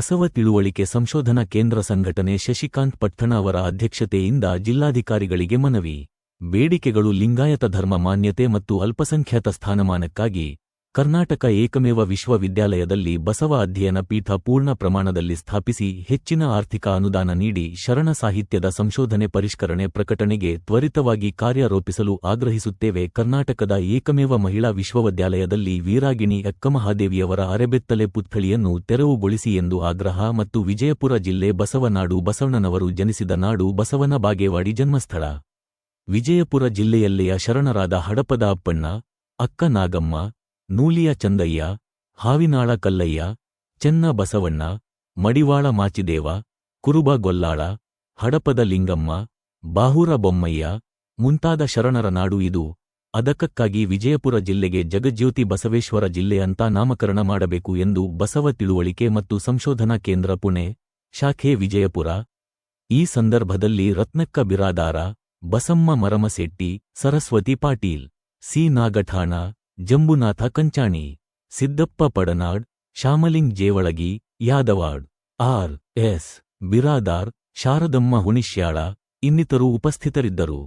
ಬಸವ ತಿಳುವಳಿಕೆ ಸಂಶೋಧನಾ ಕೇಂದ್ರ ಸಂಘಟನೆ ಶಶಿಕಾಂತ್ ಪಟ್ಟಣ ಅವರ ಅಧ್ಯಕ್ಷತೆಯಿಂದ ಜಿಲ್ಲಾಧಿಕಾರಿಗಳಿಗೆ ಮನವಿ. ಬೇಡಿಕೆಗಳು ಲಿಂಗಾಯತ ಧರ್ಮ ಮಾನ್ಯತೆ ಮತ್ತು ಅಲ್ಪಸಂಖ್ಯಾತ ಸ್ಥಾನಮಾನಕ್ಕಾಗಿ ಕರ್ನಾಟಕ ಏಕಮೇವ ವಿಶ್ವವಿದ್ಯಾಲಯದಲ್ಲಿ ಬಸವ ಅಧ್ಯಯನ ಪೀಠ ಪೂರ್ಣ ಪ್ರಮಾಣದಲ್ಲಿ ಸ್ಥಾಪಿಸಿ ಹೆಚ್ಚಿನ ಆರ್ಥಿಕ ಅನುದಾನ ನೀಡಿ ಶರಣ ಸಾಹಿತ್ಯದ ಸಂಶೋಧನೆ ಪರಿಷ್ಕರಣೆ ಪ್ರಕಟಣೆಗೆ ತ್ವರಿತವಾಗಿ ಕಾರ್ಯಾರೋಪಿಸಲು ಆಗ್ರಹಿಸುತ್ತೇವೆ. ಕರ್ನಾಟಕದ ಏಕಮೇವ ಮಹಿಳಾ ವಿಶ್ವವಿದ್ಯಾಲಯದಲ್ಲಿ ವೀರಾಗಿಣಿ ಅಕ್ಕಮಹಾದೇವಿಯವರ ಅರೆಬೆತ್ತಲೆ ಪುತ್ಥಳಿಯನ್ನು ತೆರವುಗೊಳಿಸಿ ಎಂದು ಆಗ್ರಹ ಮತ್ತು ವಿಜಯಪುರ ಜಿಲ್ಲೆ ಬಸವನಾಡು ಬಸವಣ್ಣನವರು ಜನಿಸಿದ ನಾಡು ಬಸವನ ಬಾಗೇವಾಡಿ ಜನ್ಮಸ್ಥಳ. ವಿಜಯಪುರ ಜಿಲ್ಲೆಯಲ್ಲಿಯ ಶರಣರಾದ ಹಡಪದ ಅಪ್ಪಣ್ಣ, ಅಕ್ಕ ನಾಗಮ್ಮ ನೂಲಿಯ ಚಂದಯ್ಯ ಹಾವಿನಾಳ ಕಲ್ಲಯ್ಯ, ಚೆನ್ನ ಬಸವಣ್ಣ, ಮಡಿವಾಳ ಮಾಚಿದೇವ, ಕುರುಬ ಗೊಲ್ಲಾಳ, ಹಡಪದ ಲಿಂಗಮ್ಮ, ಬಾಹೂರ ಬೊಮ್ಮಯ್ಯ, ಮುಂತಾದ ಶರಣರ ನಾಡು ಇದು. ಅದಕ್ಕಾಗಿ ವಿಜಯಪುರ ಜಿಲ್ಲೆಗೆ ಜಗಜ್ಯೋತಿ ಬಸವೇಶ್ವರ ಜಿಲ್ಲೆ ಅಂತ ನಾಮಕರಣ ಮಾಡಬೇಕು ಎಂದು ಬಸವ ತಿಳುವಳಿಕೆ ಮತ್ತು ಸಂಶೋಧನಾ ಕೇಂದ್ರ ಪುಣೆ, ಶಾಖೆ ವಿಜಯಪುರ. ಈ ಸಂದರ್ಭದಲ್ಲಿ Ratnakka Biradar, Basamma Maramasetti, Saraswati Patil, C Nagathana Jambunatha Kanchani Siddappa Padanad Shyamaling Jevalagi Yadavad R S Biradar Sharadamma Hunishyala ಇನ್ನಿತರು ಉಪಸ್ಥಿತರಿದ್ದರು.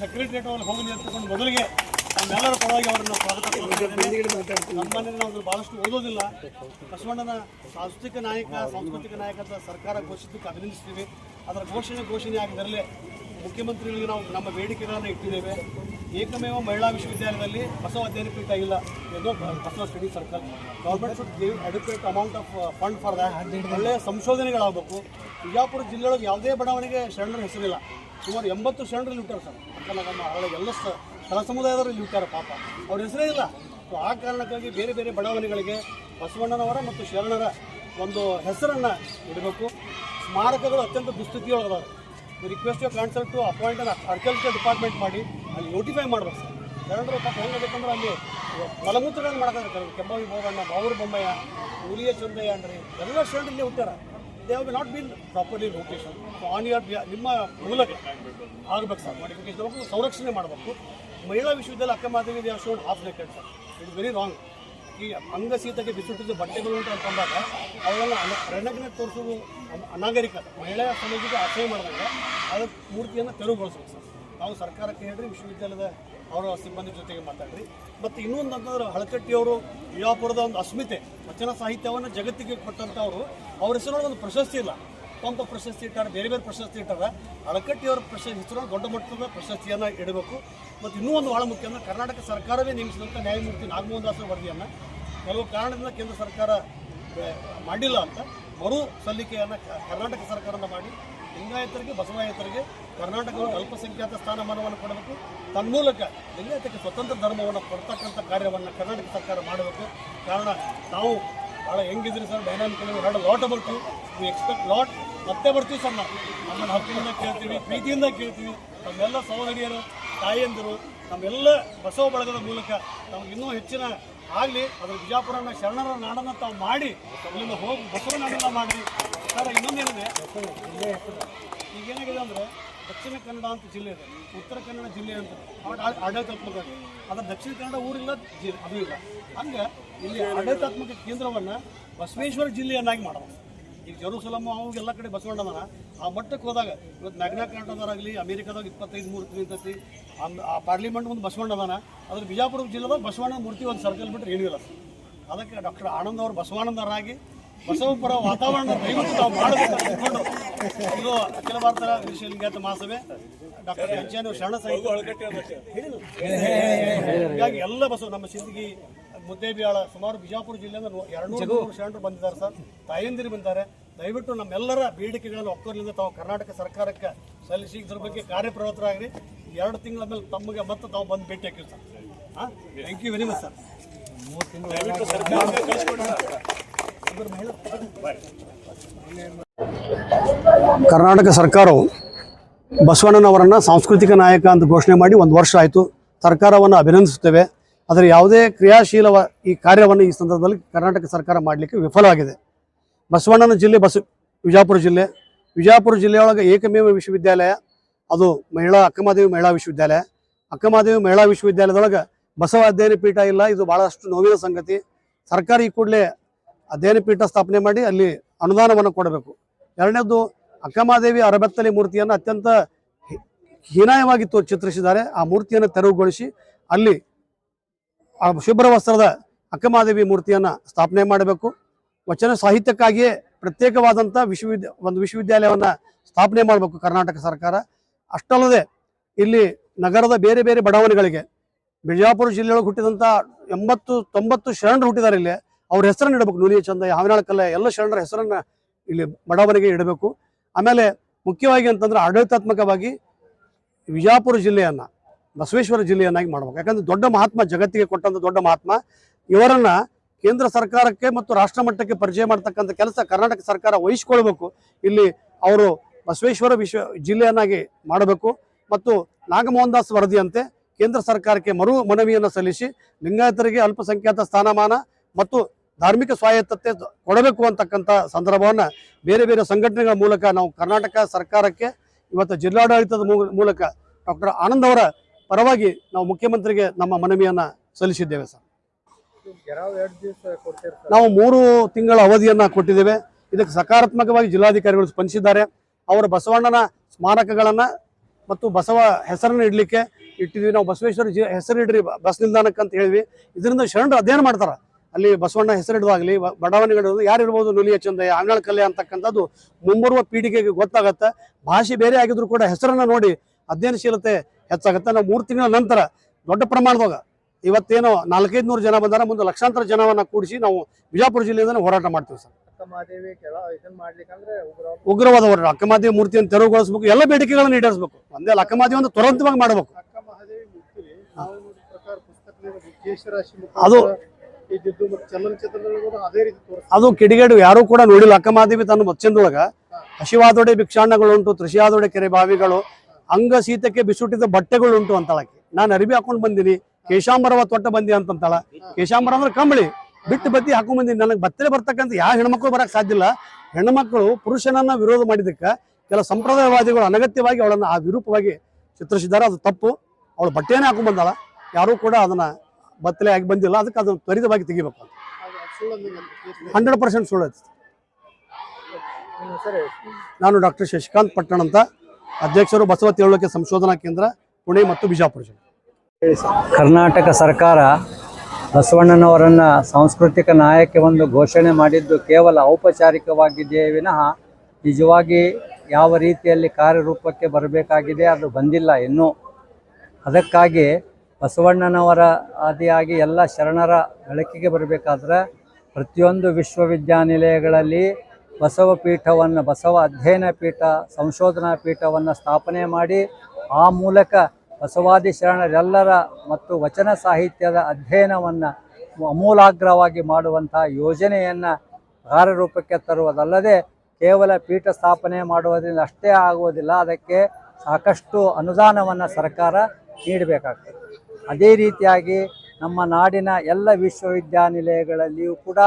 ಸೆಕ್ರೆಟರಿಯೇಟ್ ಅವ್ರಿಗೆ ಹೋಗಿ ನಿಂತ್ಕೊಂಡು ಮೊದಲಿಗೆ ನಮ್ಮೆಲ್ಲರ ಪರವಾಗಿ ಅವರನ್ನು ಸ್ವಾಗತ. ನಮ್ಮಲ್ಲಿ ನಾವು ಬಹಳಷ್ಟು ಓದೋದಿಲ್ಲ. ಬಸವಣ್ಣನ ಸಾಂಸ್ಕೃತಿಕ ನಾಯಕ ಸಾಂಸ್ಕೃತಿಕ ನಾಯಕ ಅಂತ ಸರ್ಕಾರ ಘೋಷಿಸಕ್ಕೆ ಅಭಿನಂದಿಸ್ತೀವಿ. ಅದರ ಘೋಷಣೆ ಘೋಷಣೆ ಆಗಿದ್ದರಲ್ಲೇ ಮುಖ್ಯಮಂತ್ರಿಗಳಿಗೆ ನಾವು ನಮ್ಮ ಬೇಡಿಕೆಗಳನ್ನು ಇಟ್ಟಿದ್ದೇವೆ. ಏಕಮೇವ ಮಹಿಳಾ ವಿಶ್ವವಿದ್ಯಾಲಯದಲ್ಲಿ ಬಸವ ಅಧ್ಯಯನ ಪೀಠ ಇಲ್ಲ ಎಂದು Basava study circle. Government should give adequate amount of fund for that ಒಳ್ಳೆಯ ಸಂಶೋಧನೆಗಳಾಗಬೇಕು. ಬಿಜಾಪುರ ಜಿಲ್ಲೆಯೊಳಗೆ ಯಾವುದೇ ಬಡಾವಣೆಗೆ ಶರಣರ ಹೆಸರಿಲ್ಲ. ಸುಮಾರು ಎಂಬತ್ತು ಶರಣರು ಇಲ್ಲಿ ಹುಟ್ಟಾರೆ ಸರ್ ಅಕ್ಕನಗಮ್ಮ ಹಳೆ ಎಲ್ಲ ಸ ಸ್ಥಳ ಸಮುದಾಯದವರು ಇಲ್ಲಿ ಹುಟ್ಟಾರೆ ಪಾಪ. ಅವ್ರ ಹೆಸರೇ ಇಲ್ಲ. ಸೊ, ಆ ಕಾರಣಕ್ಕಾಗಿ ಬೇರೆ ಬೇರೆ ಬಡಾವಣೆಗಳಿಗೆ ಬಸವಣ್ಣನವರ ಮತ್ತು ಶರಣರ ಒಂದು ಹೆಸರನ್ನು ಇಡಬೇಕು. ಸ್ಮಾರಕಗಳು ಅತ್ಯಂತ ದುಸ್ಥಿತಿಯೊಳಗದಾವೆ. Request you council to appoint archaeological department ಮಾಡಿ, ಅಲ್ಲಿ ನೋಟಿಫೈ ಮಾಡಬೇಕು ಸರ್. ಶರಣರು ಪಾಪ ಹೆಂಗಬೇಕಂದ್ರೆ ಅಲ್ಲಿ ಮಲಮೂತ್ರಗಳನ್ನು ಮಾಡಕ್ಕೆ ಕೆಂಬಾವಿ ಬೋಗಣ್ಣ ಬಾವೂರು ಬೊಮ್ಮಯ್ಯ ಹುಲಿಯ ಚಂದಯ್ಯ ಅಂದ್ರೆ ಎಲ್ಲ ಶರಣರಲ್ಲಿ ಹುಟ್ಟಾರ they have not been properly location on year ನಿಮ್ಮ ಮೂಲಕ ಆಗಬೇಕು ಸರ್ ಮಾಡಿಫಿಕೇಶನ್ ಸಂರಕ್ಷಣೆ ಮಾಡಬೇಕು. ಮಹಿಳಾ ವಿಶ್ವವಿದ್ಯಾಲಯ ಮಾತಿಗೆ they showed half naked sir it very wrong ಈ ಅಂಗಸೀತಕ್ಕೆ ಬಿಸಿಟ್ಟಿದ್ದು ಬಟ್ಟೆಗಳು ಅಂತ ಅಂತಂದಾಗ ಅನ- ರಣಗ್ನೆ ತೋರಿಸೋದು ಅನಾಗರಿಕ. ಮಹಿಳಾ ಸಮಾಜಕ್ಕೆ ಅಸಹ್ಯ ಮಾಡಿದಾಗ ಅದರ ಮೂರ್ತಿಯನ್ನು ತೆರವುಗೊಳಿಸ್ಬೇಕು ಸರ್ ನಾವು ಸರ್ಕಾರಕ್ಕೆ ಹೇಳಿದ್ರೆ ವಿಶ್ವವಿದ್ಯಾಲಯದ ಅವರ ಸಿಬ್ಬಂದಿ ಜೊತೆಗೆ ಮಾತಾಡ್ರಿ. ಮತ್ತು ಇನ್ನೊಂದು ಅಂತಂದ್ರೆ ಹಳಕಟ್ಟಿಯವರು ವಿಜಯಪುರದ ಒಂದು ಅಸ್ಮಿತೆ, ವಚನ ಸಾಹಿತ್ಯವನ್ನು ಜಗತ್ತಿಗೆ ಕೊಟ್ಟಂಥವ್ರು ಅವ್ರ ಹೆಸರೊಳಗೆ ಒಂದು ಪ್ರಶಸ್ತಿ ಇಲ್ಲ. ಪಂಪ ಪ್ರಶಸ್ತಿ ಇಟ್ಟಾರೆ, ಬೇರೆ ಬೇರೆ ಪ್ರಶಸ್ತಿ ಇಟ್ಟಾರೆ, ಹಳಕಟ್ಟಿಯವರ ಪ್ರಶಸ್ತಿ, ಹೆಸರೊಳಗೆ ದೊಡ್ಡ ಮಟ್ಟದ ಪ್ರಶಸ್ತಿಯನ್ನು ಇಡಬೇಕು. ಮತ್ತು ಇನ್ನೂ ಒಂದು ಭಾಳ ಮುಖ್ಯ ಅಂದ್ರೆ ಕರ್ನಾಟಕ ಸರ್ಕಾರವೇ ನೇಮಿಸಿದಂಥ ನ್ಯಾಯಮೂರ್ತಿ ನಾಗಮೋಹನ್ ದಾಸರ ವರದಿಯನ್ನು ಕೆಲವು ಕಾರಣದಿಂದ ಕೇಂದ್ರ ಸರ್ಕಾರ ಮಾಡಿಲ್ಲ ಅಂತ. ಮರು ಸಲ್ಲಿಕೆಯನ್ನು ಕರ್ನಾಟಕ ಸರ್ಕಾರದಿಂದ ಮಾಡಿ. ಲಿಂಗಾಯತರಿಗೆ, ಬಸವಾಯತರಿಗೆ ಕರ್ನಾಟಕವನ್ನು ಅಲ್ಪಸಂಖ್ಯಾತ ಸ್ಥಾನಮಾನವನ್ನು ಕೊಡಬೇಕು. ತನ್ಮೂಲಕ ಲಿಂಗಾಯತಕ್ಕೆ ಸ್ವತಂತ್ರ ಧರ್ಮವನ್ನು ಕೊಡ್ತಕ್ಕಂಥ ಕಾರ್ಯವನ್ನು ಕರ್ನಾಟಕ ಸರ್ಕಾರ ಮಾಡಬೇಕು. ಕಾರಣ ನಾವು ಭಾಳ ಹೆಂಗಿದ್ರಿ ಸರ್ ಡೈನಾಮಿಕ್ ಹ್ಯಾಡ್ ಲಾಟ್ ಬರ್ತೀವಿ ವಿ ಎಕ್ಸ್ಪೆಕ್ಟ್ ಲಾಟ್ ಮತ್ತೆ ಬರ್ತೀವಿ ಸರ್ ನಾವು. ನಮ್ಮನ್ನು ಹಕ್ಕಿನಿಂದ ಕೇಳ್ತೀವಿ, ಪ್ರೀತಿಯಿಂದ ಕೇಳ್ತೀವಿ. ನಮ್ಮೆಲ್ಲ ಸಹೋದರಿಯರು, ತಾಯಿಯಂದಿರು, ನಮ್ಮೆಲ್ಲ ಬಸವ ಬಳಗದ ಮೂಲಕ ನಮ್ಗೆ ಇನ್ನೂ ಹೆಚ್ಚಿನ ಆಗಲಿ, ಅದರ ಬಿಜಾಪುರನ ಶರಣರ ನಾಡನ್ನು ತಾವು ಮಾಡಿ, ಇಲ್ಲಿಂದ ಹೋಗಿ ಬಸವ ನಾಡನ್ನ ಮಾಡಿ. ಸರ್ ಇನ್ನೊಂದೇನಿದೆ ಈಗೇನಾಗಿದೆ ಅಂದರೆ, ದಕ್ಷಿಣ ಕನ್ನಡ ಅಂತ ಜಿಲ್ಲೆ ಇದೆ. ಉತ್ತರ ಕನ್ನಡ ಜಿಲ್ಲೆ ಅಂತ. ಆಡ- ಆಡಳಿತಾತ್ಮಕ ಅದರ ದಕ್ಷಿಣ ಕನ್ನಡ ಊರಿಲ್ಲ ಅದು ಇಲ್ಲ. ಹಂಗೆ ಇಲ್ಲಿ ಆಡಳಿತಾತ್ಮಕ ಕೇಂದ್ರವನ್ನು ಬಸವೇಶ್ವರ ಜಿಲ್ಲೆಯನ್ನಾಗಿ ಮಾಡಬೇಕು. ಈಗ ಜೆರೂಸಲಮ್ ಅವು ಎಲ್ಲ ಕಡೆ ಬಸವಣ್ಣನ ಆ ಮಟ್ಟಕ್ಕೆ ಹೋದಾಗ ಇವತ್ತು ಮ್ಯಾಗ್ನಾ ಕಾರ್ಟದಾಗಲಿ ಅಮೇರಿಕಾದಾಗ ಇಪ್ಪತ್ತೈದು ಮೂರ್ತಿ ನಿಂತೈತಿ ಆ ಪಾರ್ಲಿಮೆಂಟ್ ಒಂದು ಬಸವಣ್ಣದಾನ. ಅದ್ರ ಬಿಜಾಪುರ ಜಿಲ್ಲೆದಾಗ ಬಸವಣ್ಣ ಮೂರ್ತಿ ಒಂದು ಸರ್ಕಲ್ ಬಿಟ್ಟರೆ ಏನೂ ಇಲ್ಲ ಅದಕ್ಕೆ ಡಾಕ್ಟರ್ ಆನಂದ್ ಅವರು ಬಸವಾನಂದರಾಗಿ ಬಸವಪುರ ವಾತಾವರಣ ದಯವಿಟ್ಟು ನಾವು ಮಾಡಬೇಕು ಇದು ಅಖಿಲ ಭಾರತ ವಿಶ್ವಲಿಂಗಾಯತ ಮಹಾಸಭೆ ಡಾಕ್ಟರ್ ಶರಣ ಸಾಹಿತ್ಯ? ಹೀಗಾಗಿ ಎಲ್ಲ ಬಸವ ನಮ್ಮ ಸಿಂದಗಿ ಮುದ್ದೇಬಿಯಾಳ ಸುಮಾರು ಬಿಜಾಪುರ ಜಿಲ್ಲೆಯಿಂದ ಎರಡು ಎರಡ್ನೂರು ಶರಣರು ಬಂದಿದ್ದಾರೆ ಸರ್. ತಾಯಂದಿರು ಬಂದಿದ್ದಾರೆ. ದಯವಿಟ್ಟು ನಮ್ಮೆಲ್ಲರ ಬೇಡಿಕೆಗಳನ್ನು ಒಕ್ಕೋರ್ಲಿಂದ ತಾವು ಕರ್ನಾಟಕ ಸರ್ಕಾರಕ್ಕೆ ಸಲ್ಲಿಸಿ ಇದ್ರ ಬಗ್ಗೆ ಕಾರ್ಯಪ್ರವೃತ್ತರಾಗ್ರಿ. ಎರಡು ತಿಂಗಳ ಮೇಲೆ ತಮಗೆ ಮತ್ತೆ ತಾವು ಬಂದು ಭೇಟಿ ಹಾಕಿರಿ ಸರ್. ಹಾಂ? Thank you very much sir. Karnataka ಸರ್ಕಾರವು ಬಸವಣ್ಣನವರನ್ನು ಸಾಂಸ್ಕೃತಿಕ ನಾಯಕ ಅಂತ ಘೋಷಣೆ ಮಾಡಿ ಒಂದು ವರ್ಷ ಆಯಿತು. ಸರ್ಕಾರವನ್ನು ಅಭಿನಂದಿಸುತ್ತೇವೆ. ಆದರೆ ಯಾವುದೇ ಕ್ರಿಯಾಶೀಲವ ಈ ಕಾರ್ಯವನ್ನು ಈ ಸಂದರ್ಭದಲ್ಲಿ ಕರ್ನಾಟಕ ಸರ್ಕಾರ ಮಾಡಲಿಕ್ಕೆ ವಿಫಲವಾಗಿದೆ. ಬಸವಣ್ಣನ ಜಿಲ್ಲೆ ಬಸ ವಿಜಾಪುರ ಜಿಲ್ಲೆ. ವಿಜಾಪುರ ಜಿಲ್ಲೆಯೊಳಗೆ ಏಕಮೇವ ವಿಶ್ವವಿದ್ಯಾಲಯ. ಅದು ಮಹಿಳಾ ಅಕ್ಕಮಾದೇವಿ ಮಹಿಳಾ ವಿಶ್ವವಿದ್ಯಾಲಯ. ಅಕ್ಕಮಾದೇವಿ ಮಹಿಳಾ ವಿಶ್ವವಿದ್ಯಾಲಯದೊಳಗೆ ಬಸವ ಅಧ್ಯಯನ ಪೀಠ ಇಲ್ಲ. ಇದು ಬಹಳಷ್ಟು ನೋವಿನ ಸಂಗತಿ. ಸರ್ಕಾರ ಈ ಕೂಡಲೇ ಅಧ್ಯಯನ ಪೀಠ ಸ್ಥಾಪನೆ ಮಾಡಿ ಅಲ್ಲಿ ಅನುದಾನವನ್ನು ಕೊಡಬೇಕು. ಎರಡನೇದು ಅಕ್ಕಮಾದೇವಿ ಅರಬೆತ್ತಲೆ ಮೂರ್ತಿಯನ್ನು ಅತ್ಯಂತ ಹೀನಾಯವಾಗಿ ತೋ, ಚಿತ್ರಿಸಿದ್ದಾರೆ. ಆ ಮೂರ್ತಿಯನ್ನು ತೆರವುಗೊಳಿಸಿ ಅಲ್ಲಿ ಆ ಶುಭ್ರ ವಸ್ತ್ರದ ಅಕ್ಕಮಹಾದೇವಿ ಮೂರ್ತಿಯನ್ನು ಸ್ಥಾಪನೆ ಮಾಡಬೇಕು. ವಚನ ಸಾಹಿತ್ಯಕ್ಕಾಗಿಯೇ ಪ್ರತ್ಯೇಕವಾದಂಥ ವಿಶ್ವವಿದ್ಯ ಒಂದು ವಿಶ್ವವಿದ್ಯಾಲಯವನ್ನು ಸ್ಥಾಪನೆ ಮಾಡಬೇಕು ಕರ್ನಾಟಕ ಸರ್ಕಾರ. ಅಷ್ಟಲ್ಲದೆ ಇಲ್ಲಿ ನಗರದ ಬೇರೆ ಬೇರೆ ಬಡಾವಣೆಗಳಿಗೆ, ಬಿಜಾಪುರ ಜಿಲ್ಲೆಯೊಳಗೆ ಹುಟ್ಟಿದಂಥ ಎಂಬತ್ತು, ತೊಂಬತ್ತು ಶರಣರು ಹುಟ್ಟಿದ್ದಾರೆ ಇಲ್ಲಿ. ಅವ್ರ ಹೆಸರನ್ನು ಇಡಬೇಕು, ನುಲಿಯ ಚಂದ, ಹಾವಿನಾಳ ಕಲ್ಲ, ಎಲ್ಲ ಶರಣರ ಹೆಸರನ್ನು ಇಲ್ಲಿ ಬಡಾವಣೆಗೆ ಇಡಬೇಕು. ಆಮೇಲೆ ಮುಖ್ಯವಾಗಿ ಅಂತಂದ್ರೆ ಆಡಳಿತಾತ್ಮಕವಾಗಿ ವಿಜಾಪುರ ಜಿಲ್ಲೆಯನ್ನ ಬಸವೇಶ್ವರ ಜಿಲ್ಲೆಯನ್ನಾಗಿ ಮಾಡಬೇಕು. ಯಾಕಂದ್ರೆ ದೊಡ್ಡ ಮಹಾತ್ಮ, ಜಗತ್ತಿಗೆ ಕೊಟ್ಟಂತ ದೊಡ್ಡ ಮಹಾತ್ಮ, ಇವರನ್ನ ಕೇಂದ್ರ ಸರ್ಕಾರಕ್ಕೆ ಮತ್ತು ರಾಷ್ಟ್ರ ಮಟ್ಟಕ್ಕೆ ಪರಿಚಯ ಮಾಡ್ತಕ್ಕಂಥ ಕೆಲಸ ಕರ್ನಾಟಕ ಸರ್ಕಾರ ವಹಿಸಿಕೊಳ್ಬೇಕು. ಇಲ್ಲಿ ಅವರು ಬಸವೇಶ್ವರ ವಿಶ್ವ ಜಿಲ್ಲೆಯನ್ನಾಗಿ ಮಾಡಬೇಕು. ಮತ್ತು ನಾಗಮೋಹನ್ ದಾಸ್ ವರದಿಯಂತೆ ಕೇಂದ್ರ ಸರ್ಕಾರಕ್ಕೆ ಮರು ಮನವಿಯನ್ನು ಸಲ್ಲಿಸಿ ಲಿಂಗಾಯತರಿಗೆ ಅಲ್ಪಸಂಖ್ಯಾತ ಸ್ಥಾನಮಾನ ಮತ್ತು ಧಾರ್ಮಿಕ ಸ್ವಾಯತ್ತತೆ ಕೊಡಬೇಕು ಅಂತಕ್ಕಂಥ ಸಂದರ್ಭವನ್ನು ಬೇರೆ ಬೇರೆ ಸಂಘಟನೆಗಳ ಮೂಲಕ ನಾವು ಕರ್ನಾಟಕ ಸರ್ಕಾರಕ್ಕೆ ಇವತ್ತು ಜಿಲ್ಲಾಡಳಿತದ ಮೂಲಕ ಡಾಕ್ಟರ್ ಆನಂದ್ ಅವರ ಪರವಾಗಿ ನಾವು ಮುಖ್ಯಮಂತ್ರಿಗೆ ನಮ್ಮ ಮನವಿಯನ್ನ ಸಲ್ಲಿಸಿದ್ದೇವೆ ಸರ್. ನಾವು ಮೂರು ತಿಂಗಳ ಅವಧಿಯನ್ನ ಕೊಟ್ಟಿದ್ದೇವೆ. ಇದಕ್ಕೆ ಸಕಾರಾತ್ಮಕವಾಗಿ ಜಿಲ್ಲಾಧಿಕಾರಿಗಳು ಸ್ಪಂದಿಸಿದ್ದಾರೆ. ಅವರ ಬಸವಣ್ಣನ ಸ್ಮಾರಕಗಳನ್ನ ಮತ್ತು ಬಸವ ಹೆಸರನ್ನು ಇಡಲಿಕ್ಕೆ ಇಟ್ಟಿದ್ವಿ ನಾವು ಬಸವೇಶ್ವರ ಜಿ ಹೆಸರು ಇಡ್ರಿ ಬಸ್ ನಿಲ್ದಾಣಕ್ಕೆ ಅಂತ ಹೇಳಿದ್ವಿ. ಇದರಿಂದ ಶರಣರು ಅಧ್ಯಯನ ಮಾಡ್ತಾರೆ. ಅಲ್ಲಿ ಬಸವಣ್ಣ ಹೆಸರಿಡುವಾಗಲಿ ಬಡಾವಣೆಗಳಿರೋದು ಯಾರು ಇರ್ಬೋದು? ನುಲಿಯ ಚಂದಯ್ಯ ಅಂಗಳ ಕಲೆ ಅಂತಕ್ಕಂಥದ್ದು ಮುಂಬರುವ ಪೀಳಿಗೆಗೆ ಗೊತ್ತಾಗತ್ತೆ. ಭಾಷೆ ಬೇರೆ ಆಗಿದ್ರು ಕೂಡ ಹೆಸರನ್ನ ನೋಡಿ ಅಧ್ಯಯನಶೀಲತೆ ಹೆಚ್ಚಾಗುತ್ತೆ. ನಾವು ಮೂರು ತಿಂಗಳ ನಂತರ ದೊಡ್ಡ ಪ್ರಮಾಣದಾಗ ಇವತ್ತೇನೋ ನಾಲ್ಕೈದು ನೂರು ಜನ ಬಂದಾರ ಮುಂದೆ ಲಕ್ಷಾಂತರ ಜನವನ್ನ ಕೂಡಿಸಿ ನಾವು ಬಿಜಾಪುರ ಜಿಲ್ಲೆಯಿಂದ ಹೋರಾಟ ಮಾಡ್ತೀವಿ ಸರ್. ಅಕ್ಕಮಹಾದೇವಿ ಉಗ್ರವಾದ ಹೋರಾಟ. ಅಕ್ಕಮಾದೇವಿ ಮೂರ್ತಿಯನ್ನು ತೆರವುಗೊಳಿಸಬೇಕು ಎಲ್ಲ ಬೇಡಿಕೆಗಳನ್ನು ಈಡೇರಿಸಬೇಕು. ಒಂದೇ ಅಕ್ಕಮಹಾದೇವಿ ಒಂದು ತುರಂತವಾಗಿ ಮಾಡಬೇಕು. ಅದು- ಅದೇ ಕಿಡಿಗೇಡು ಯಾರು ಕೂಡ ನೋಡಿಲ್ಲ. ಅಕ್ಕಮಾದೇವಿ ತನ್ನ ಮಚ್ಚಂದೊಳಗ ಹಸಿವಾದೊಡೆ ಭಿಕ್ಷಾಣ್ಣಗಳುಂಟು ತೃಷಿಯಾದೊಡೆ ಕೆರೆ ಬಾವಿಗಳು ಅಂಗ ಶೀತಕ್ಕೆ ಬಟ್ಟೆಗಳು ಉಂಟು ಅಂತಳಕ್ಕೆ. ನಾನು ಅರಿವಿ ಹಾಕೊಂಡು ಬಂದಿನಿ. ಕೇಶಾಂಬರವ ತೊಟ್ಟ ಬಂದಿ ಅಂತಂತಾಳ. ಕೇಶಾಂಬರ ಅಂದ್ರೆ ಕಂಬಳಿ. ಬಿಟ್ಟು ಬತ್ತಿ ಹಾಕೊಂಡ್ ಬಂದಿನಿ. ನನಗೆ ಬತ್ತಲೆ ಬರ್ತಕ್ಕಂಥ ಯಾವ ಹೆಣ್ಮಕ್ಳು ಬರಕ್ ಸಾಧ್ಯ ಇಲ್ಲ. ಹೆಣ್ಮಕ್ಳು ಪುರುಷನನ್ನ ವಿರೋಧ ಮಾಡಿದ್ದಕ್ಕೆ ಕೆಲ ಸಂಪ್ರದಾಯವಾದಿಗಳು ಅನಗತ್ಯವಾಗಿ ಅವಳನ್ನ ಆ ವಿರೂಪವಾಗಿ ಚಿತ್ರಿಸಿದ್ದಾರೆ. ಅದು ತಪ್ಪು. ಅವಳು ಬಟ್ಟೆನೇ ಹಾಕೊಂಡ್ ಬಂದಾಳ. ಯಾರೂ ಕೂಡ ಅದನ್ನ ಬತ್ತಲೆ ಆಗಿ ಬಂದಿಲ್ಲ. ಅದಕ್ಕೆ ಅದನ್ನು ತ್ವರಿತವಾಗಿ ತೆಗಿಬೇಕು ಅಂತ. ಹಂಡ್ರೆಡ್ ಪರ್ಸೆಂಟ್ ಸುಳ್ಳು ನಾನು ಡಾಕ್ಟರ್ ಶಶಿಕಾಂತ್ ಪಟ್ಟಣ ಅಂತ. ಅಧ್ಯಕ್ಷರು ಬಸವ ತಿಳುವಳಿಕೆ ಸಂಶೋಧನಾ ಕೇಂದ್ರ, ಪುಣೆ ಮತ್ತು ಬಿಜಾಪುರ ಜಿಲ್ಲೆ. ಕರ್ನಾಟಕ ಸರ್ಕಾರ ಬಸವಣ್ಣನವರನ್ನು ಸಾಂಸ್ಕೃತಿಕ ನಾಯಕವೆಂದು ಘೋಷಣೆ ಮಾಡಿದ್ದು ಕೇವಲ ಔಪಚಾರಿಕವಾಗಿದೆಯೇ ವಿನಃ ನಿಜವಾಗಿ ಯಾವ ರೀತಿಯಲ್ಲಿ ಕಾರ್ಯರೂಪಕ್ಕೆ ಬರಬೇಕಾಗಿದೆ ಅದು ಬಂದಿಲ್ಲ ಇನ್ನೂ. ಅದಕ್ಕಾಗಿ ಬಸವಣ್ಣನವರ ಆದಿಯಾಗಿ ಎಲ್ಲ ಶರಣರ ಬೆಳಕಿಗೆ ಬರಬೇಕಾದ್ರೆ ಪ್ರತಿಯೊಂದು ವಿಶ್ವವಿದ್ಯಾನಿಲಯಗಳಲ್ಲಿ ಬಸವ ಪೀಠವನ್ನು ಬಸವ ಅಧ್ಯಯನ ಪೀಠ, ಸಂಶೋಧನಾ ಪೀಠವನ್ನು ಸ್ಥಾಪನೆ ಮಾಡಿ ಆ ಮೂಲಕ ಬಸವಾದಿ ಶರಣರೆಲ್ಲರ ಮತ್ತು ವಚನ ಸಾಹಿತ್ಯದ ಅಧ್ಯಯನವನ್ನು ಅಮೂಲಾಗ್ರವಾಗಿ ಮಾಡುವಂಥ ಯೋಜನೆಯನ್ನು ಕಾರ್ಯರೂಪಕ್ಕೆ ತರುವುದಲ್ಲದೆ ಕೇವಲ ಪೀಠ ಸ್ಥಾಪನೆ ಮಾಡುವುದರಿಂದ ಅಷ್ಟೇ ಆಗುವುದಿಲ್ಲ. ಅದಕ್ಕೆ ಸಾಕಷ್ಟು ಅನುದಾನವನ್ನು ಸರ್ಕಾರ ನೀಡಬೇಕಾಗ್ತದೆ. ಅದೇ ರೀತಿಯಾಗಿ ನಮ್ಮ ನಾಡಿನ ಎಲ್ಲ ವಿಶ್ವವಿದ್ಯಾನಿಲಯಗಳಲ್ಲಿಯೂ ಕೂಡ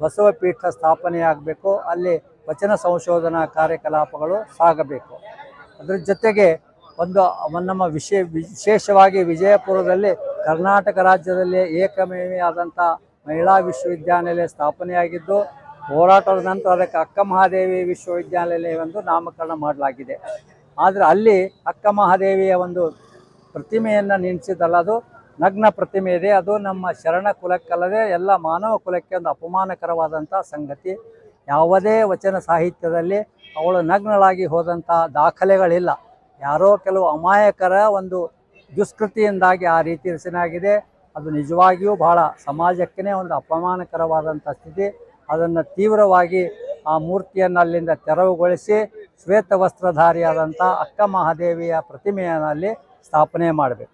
ಬಸವ ಪೀಠ ಸ್ಥಾಪನೆಯಾಗಬೇಕು, ಅಲ್ಲಿ ವಚನ ಸಂಶೋಧನಾ ಕಾರ್ಯಕಲಾಪಗಳು ಸಾಗಬೇಕು. ಅದರ ಜೊತೆಗೆ ಒಂದು ನಮ್ಮ ವಿಶೇ, ವಿಶೇಷವಾಗಿ ವಿಜಯಪುರದಲ್ಲಿ ಕರ್ನಾಟಕ ರಾಜ್ಯದಲ್ಲಿ ಏಕಮೇವಿ ಆದಂಥ ಮಹಿಳಾ ವಿಶ್ವವಿದ್ಯಾನಿಲಯ ಸ್ಥಾಪನೆಯಾಗಿದ್ದು, ಹೋರಾಟದ ನಂತರ ಅದಕ್ಕೆ ಅಕ್ಕ ಮಹಾದೇವಿ ವಿಶ್ವವಿದ್ಯಾನಿಲಯವೆಂದು ನಾಮಕರಣ ಮಾಡಲಾಗಿದೆ. ಆದರೆ ಅಲ್ಲಿ ಅಕ್ಕ ಮಹಾದೇವಿಯ ಒಂದು ಪ್ರತಿಮೆಯನ್ನು ನಿಲ್ಲಿಸಿದಲ್ಲ ಅದು ನಗ್ನ ಪ್ರತಿಮೆ ಇದೆ. ಅದು ನಮ್ಮ ಶರಣ ಕುಲಕ್ಕಲ್ಲದೆ ಎಲ್ಲ ಮಾನವ ಕುಲಕ್ಕೆ ಒಂದು ಅಪಮಾನಕರವಾದಂಥ ಸಂಗತಿ. ಯಾವುದೇ ವಚನ ಸಾಹಿತ್ಯದಲ್ಲಿ ಅವಳು ನಗ್ನಳಾಗಿ ಹೋದಂಥ ದಾಖಲೆಗಳಿಲ್ಲ. ಯಾರೋ ಕೆಲವು ಅಮಾಯಕರ ಒಂದು ದುಷ್ಕೃತಿಯಿಂದಾಗಿ ಆ ರೀತಿ ರಚನೆಯಾಗಿದೆ. ಅದು ನಿಜವಾಗಿಯೂ ಬಹಳ ಸಮಾಜಕ್ಕೇ ಒಂದು ಅಪಮಾನಕರವಾದಂಥ ಸ್ಥಿತಿ. ಅದನ್ನು ತೀವ್ರವಾಗಿ ಆ ಮೂರ್ತಿಯನ್ನು ಅಲ್ಲಿಂದ ತೆರವುಗೊಳಿಸಿ ಶ್ವೇತ ವಸ್ತ್ರಧಾರಿಯಾದಂಥ ಅಕ್ಕ ಮಹಾದೇವಿಯ ಪ್ರತಿಮೆಯನ್ನು ಅಲ್ಲಿ ಸ್ಥಾಪನೆ ಮಾಡಬೇಕು.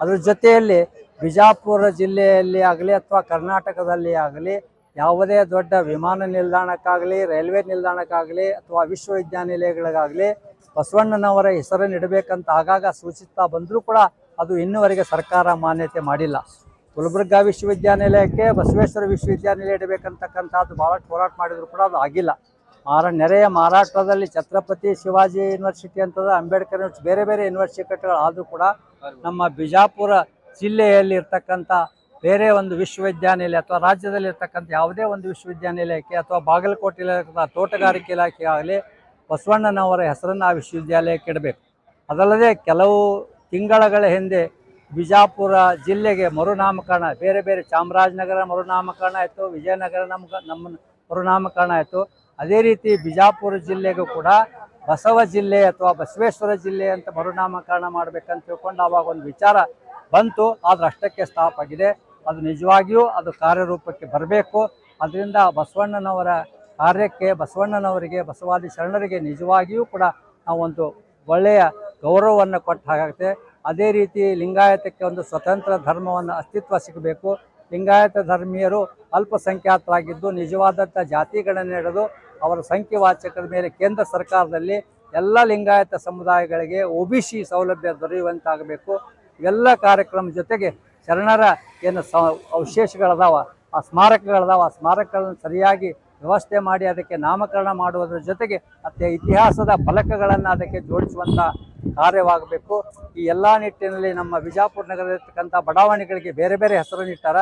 ಅದ್ರ ಜೊತೆಯಲ್ಲಿ ಬಿಜಾಪುರ ಜಿಲ್ಲೆಯಲ್ಲಿ ಆಗಲಿ ಅಥವಾ ಕರ್ನಾಟಕದಲ್ಲಿ ಆಗಲಿ ಯಾವುದೇ ದೊಡ್ಡ ವಿಮಾನ ನಿಲ್ದಾಣಕ್ಕಾಗಲಿ, ರೈಲ್ವೆ ನಿಲ್ದಾಣಕ್ಕಾಗಲಿ ಅಥವಾ ವಿಶ್ವವಿದ್ಯಾನಿಲಯಗಳಿಗಾಗಲಿ ಬಸವಣ್ಣನವರ ಹೆಸರನ್ನು ಇಡಬೇಕಂತ ಆಗಾಗ ಸೂಚಿಸ್ತಾ ಬಂದರೂ ಕೂಡ ಅದು ಇನ್ನುವರೆಗೆ ಸರ್ಕಾರ ಮಾನ್ಯತೆ ಮಾಡಿಲ್ಲ. ಗುಲ್ಬರ್ಗಾ ವಿಶ್ವವಿದ್ಯಾನಿಲಯಕ್ಕೆ ಬಸವೇಶ್ವರ ವಿಶ್ವವಿದ್ಯಾನಿಲಯ ಇಡಬೇಕಂತಕ್ಕಂಥದ್ದು ಭಾಳಷ್ಟು ಹೋರಾಟ ಮಾಡಿದರೂ ಕೂಡ ಅದು ಆಗಿಲ್ಲ. ಮಾರ ನೆರೆಯ ಮಹಾರಾಷ್ಟ್ರದಲ್ಲಿ ಛತ್ರಪತಿ ಶಿವಾಜಿ ಯೂನಿವರ್ಸಿಟಿ ಅಂತದ ಅಂಬೇಡ್ಕರ್ ಯೂನಿವರ್ಸಿಟಿ ಬೇರೆ ಬೇರೆ ಯೂನಿವರ್ಸಿಟಿಗಳು ಆದರೂ ಕೂಡ ನಮ್ಮ ಬಿಜಾಪುರ ಜಿಲ್ಲೆಯಲ್ಲಿ ಇರ್ತಕ್ಕಂಥ ಬೇರೆ ಒಂದು ವಿಶ್ವವಿದ್ಯಾನಿಲಯ ಅಥವಾ ರಾಜ್ಯದಲ್ಲಿ ಇರ್ತಕ್ಕಂಥ ಯಾವುದೇ ಒಂದು ವಿಶ್ವವಿದ್ಯಾನಿಲಯಕ್ಕೆ ಅಥವಾ ಬಾಗಲಕೋಟೆ ಇಲಾಖೆ ತೋಟಗಾರಿಕೆ ಇಲಾಖೆ ಆಗಲಿ ಬಸವಣ್ಣನವರ ಹೆಸರನ್ನು ಆ ವಿಶ್ವವಿದ್ಯಾಲಯಕ್ಕೆ ಇಡಬೇಕು. ಅದಲ್ಲದೆ ಕೆಲವು ತಿಂಗಳಗಳ ಹಿಂದೆ ಬಿಜಾಪುರ ಜಿಲ್ಲೆಗೆ ಮರುನಾಮಕರಣ ಬೇರೆ ಬೇರೆ ಚಾಮರಾಜನಗರ ಮರುನಾಮಕರಣ ಆಯಿತು ವಿಜಯನಗರ ನಮ್ಗೆ ನಮ್ಮ ಮರುನಾಮಕರಣ ಆಯಿತು. ಅದೇ ರೀತಿ ಬಿಜಾಪುರ ಜಿಲ್ಲೆಗೂ ಕೂಡ ಬಸವ ಜಿಲ್ಲೆ ಅಥವಾ ಬಸವೇಶ್ವರ ಜಿಲ್ಲೆ ಅಂತ ಮರುನಾಮಕರಣ ಮಾಡಬೇಕಂತ ತಿಳ್ಕೊಂಡು ಆವಾಗ ಒಂದು ವಿಚಾರ ಬಂತು. ಆದ್ರೆ ಅಷ್ಟಕ್ಕೆ ಸ್ಟಾಪ್ ಆಗಿದೆ. ಅದು ನಿಜವಾಗಿಯೂ ಅದು ಕಾರ್ಯರೂಪಕ್ಕೆ ಬರಬೇಕು. ಅದರಿಂದ ಬಸವಣ್ಣನವರ ಕಾರ್ಯಕ್ಕೆ, ಬಸವಣ್ಣನವರಿಗೆ, ಬಸವಾದಿ ಶರಣರಿಗೆ ನಿಜವಾಗಿಯೂ ಕೂಡ ನಾವೊಂದು ಒಳ್ಳೆಯ ಗೌರವವನ್ನು ಕೊಟ್ಟ ಹಾಗಾಗುತ್ತೆ. ಅದೇ ರೀತಿ ಲಿಂಗಾಯತಕ್ಕೆ ಒಂದು ಸ್ವತಂತ್ರ ಧರ್ಮವನ್ನು ಅಸ್ತಿತ್ವ ಸಿಗಬೇಕು. ಲಿಂಗಾಯತ ಧರ್ಮೀಯರು ಅಲ್ಪಸಂಖ್ಯಾತರಾಗಿದ್ದು ನಿಜವಾದಂಥ ಜಾತಿಗಳನ್ನು ಹಿಡಿದು ಅವರ ಸಂಖ್ಯೆ ವಾಚಕರ ಮೇಲೆ ಕೇಂದ್ರ ಸರ್ಕಾರದಲ್ಲಿ ಎಲ್ಲ ಲಿಂಗಾಯತ ಸಮುದಾಯಗಳಿಗೆ ಒ ಬಿ ಸಿ ಸೌಲಭ್ಯ ದೊರೆಯುವಂತಾಗಬೇಕು. ಇವೆಲ್ಲ ಕಾರ್ಯಕ್ರಮ ಜೊತೆಗೆ ಶರಣರ ಏನು ಸ ಅವಶೇಷಗಳದಾವ, ಆ ಸ್ಮಾರಕಗಳದಾವ, ಆ ಸ್ಮಾರಕಗಳನ್ನು ಸರಿಯಾಗಿ ವ್ಯವಸ್ಥೆ ಮಾಡಿ ಅದಕ್ಕೆ ನಾಮಕರಣ ಮಾಡುವುದರ ಜೊತೆಗೆ ಮತ್ತು ಇತಿಹಾಸದ ಫಲಕಗಳನ್ನು ಅದಕ್ಕೆ ಜೋಡಿಸುವಂಥ ಕಾರ್ಯವಾಗಬೇಕು. ಈ ಎಲ್ಲ ನಿಟ್ಟಿನಲ್ಲಿ ನಮ್ಮ ವಿಜಾಪುರ ನಗರದಲ್ಲಿರ್ತಕ್ಕಂಥ ಬಡಾವಣೆಗಳಿಗೆ ಬೇರೆ ಬೇರೆ ಹೆಸರನ್ನು ಇಟ್ಟಾರ.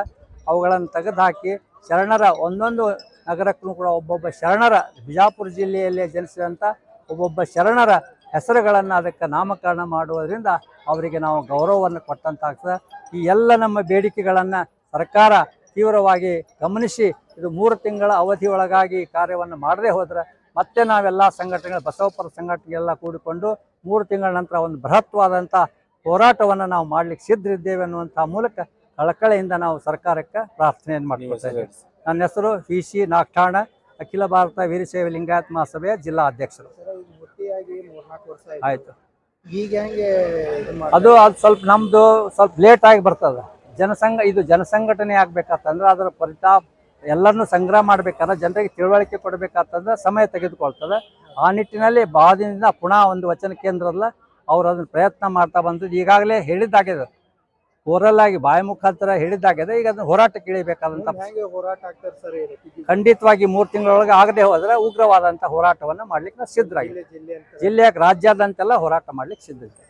ಅವುಗಳನ್ನು ತೆಗೆದುಹಾಕಿ ಶರಣರ ಒಂದೊಂದು ನಗರಕ್ಕೂ ಕೂಡ ಒಬ್ಬೊಬ್ಬ ಶರಣರ ಬಿಜಾಪುರ ಜಿಲ್ಲೆಯಲ್ಲೇ ಜನಿಸಿದಂಥ ಒಬ್ಬೊಬ್ಬ ಶರಣರ ಹೆಸರುಗಳನ್ನು ಅದಕ್ಕೆ ನಾಮಕರಣ ಮಾಡುವುದರಿಂದ ಅವರಿಗೆ ನಾವು ಗೌರವವನ್ನು ಕೊಟ್ಟಂತಾಗ್ತದೆ. ಈ ಎಲ್ಲ ನಮ್ಮ ಬೇಡಿಕೆಗಳನ್ನು ಸರ್ಕಾರ ತೀವ್ರವಾಗಿ ಗಮನಿಸಿ ಇದು ಮೂರು ತಿಂಗಳ ಅವಧಿ ಒಳಗಾಗಿ ಕಾರ್ಯವನ್ನು ಮಾಡದೇ ಹೋದರೆ ಮತ್ತೆ ನಾವೆಲ್ಲ ಸಂಘಟನೆಗಳು ಬಸವಪರ ಸಂಘಟನೆಗೆಲ್ಲ ಕೂಡಿಕೊಂಡು ಮೂರು ತಿಂಗಳ ನಂತರ ಒಂದು ಬೃಹತ್ವಾದಂಥ ಹೋರಾಟವನ್ನು ನಾವು ಮಾಡ್ಲಿಕ್ಕೆ ಸಿದ್ಧರಿದ್ದೇವೆ ಅನ್ನುವಂಥ ಮೂಲಕ ಕಳಕಳೆಯಿಂದ ನಾವು ಸರ್ಕಾರಕ್ಕೆ ಪ್ರಾರ್ಥನೆಯನ್ನು ಮಾಡ್ಕೊಳ್ತಾ ಇದ್ದೇವೆ. ನನ್ನ ಹೆಸರು ವಿ ಸಿ ನಾಗಠಾಣ ಅಖಿಲ ಭಾರತ ವೀರಶೈವ ಲಿಂಗಾಯತ್ ಮಹಾಸಭೆಯ ಜಿಲ್ಲಾ ಅಧ್ಯಕ್ಷರು. ಆಯ್ತು. ಆಯಿತು. ಈಗ ಹೆಂಗೆ ಅದು ಅದು ಸ್ವಲ್ಪ ನಮ್ಮದು ಸ್ವಲ್ಪ ಲೇಟ್ ಆಗಿ ಬರ್ತದೆ. ಜನಸಂಘ ಇದು ಜನಸಂಘಟನೆ ಆಗ್ಬೇಕಂತಂದ್ರೆ ಅದರ ಪರಿತಾಪ ಎಲ್ಲರನ್ನೂ ಸಂಗ್ರಹ ಮಾಡ್ಬೇಕಾದ್ರೆ ಜನರಿಗೆ ತಿಳುವಳಿಕೆ ಕೊಡಬೇಕಾತಂದ್ರೆ ಸಮಯ ತೆಗೆದುಕೊಳ್ತದೆ. ಆ ನಿಟ್ಟಿನಲ್ಲಿ ಭಾಳ ದಿನದಿಂದ ಪುನಃ ಒಂದು ವಚನ ಕೇಂದ್ರದಲ್ಲ ಅವ್ರು ಅದನ್ನ ಪ್ರಯತ್ನ ಮಾಡ್ತಾ ಬಂದಿದ್ದು ಈಗಾಗಲೇ ಹೇಳಿದ್ದಾಗಿದೆ. ಓರಲ್ ಆಗಿ ಬಾಯಿ ಮುಖಾಂತರ ಹೇಳಿದ್ದಾಗಿದೆ ಈಗ ಅದನ್ನ ಹೋರಾಟಕ್ಕೆ ಇಳಿಬೇಕಾದಂಥ ಹೋರಾಟ ಆಗ್ತಾರೆ ಸರ್ ಇದು ಖಂಡಿತವಾಗಿ ಮೂರು ತಿಂಗಳೊಳಗೆ ಆಗದೆ ಹೋದ್ರೆ ಉಗ್ರವಾದಂಥ ಹೋರಾಟವನ್ನು ಮಾಡ್ಲಿಕ್ಕೆ ನಾವು ಅಂತ. ಜಿಲ್ಲೆಯ ರಾಜ್ಯಾದ್ಯಂತೆಲ್ಲ ಹೋರಾಟ ಮಾಡ್ಲಿಕ್ಕೆ ಸಿದ್ಧರಿದ್ದೇವೆ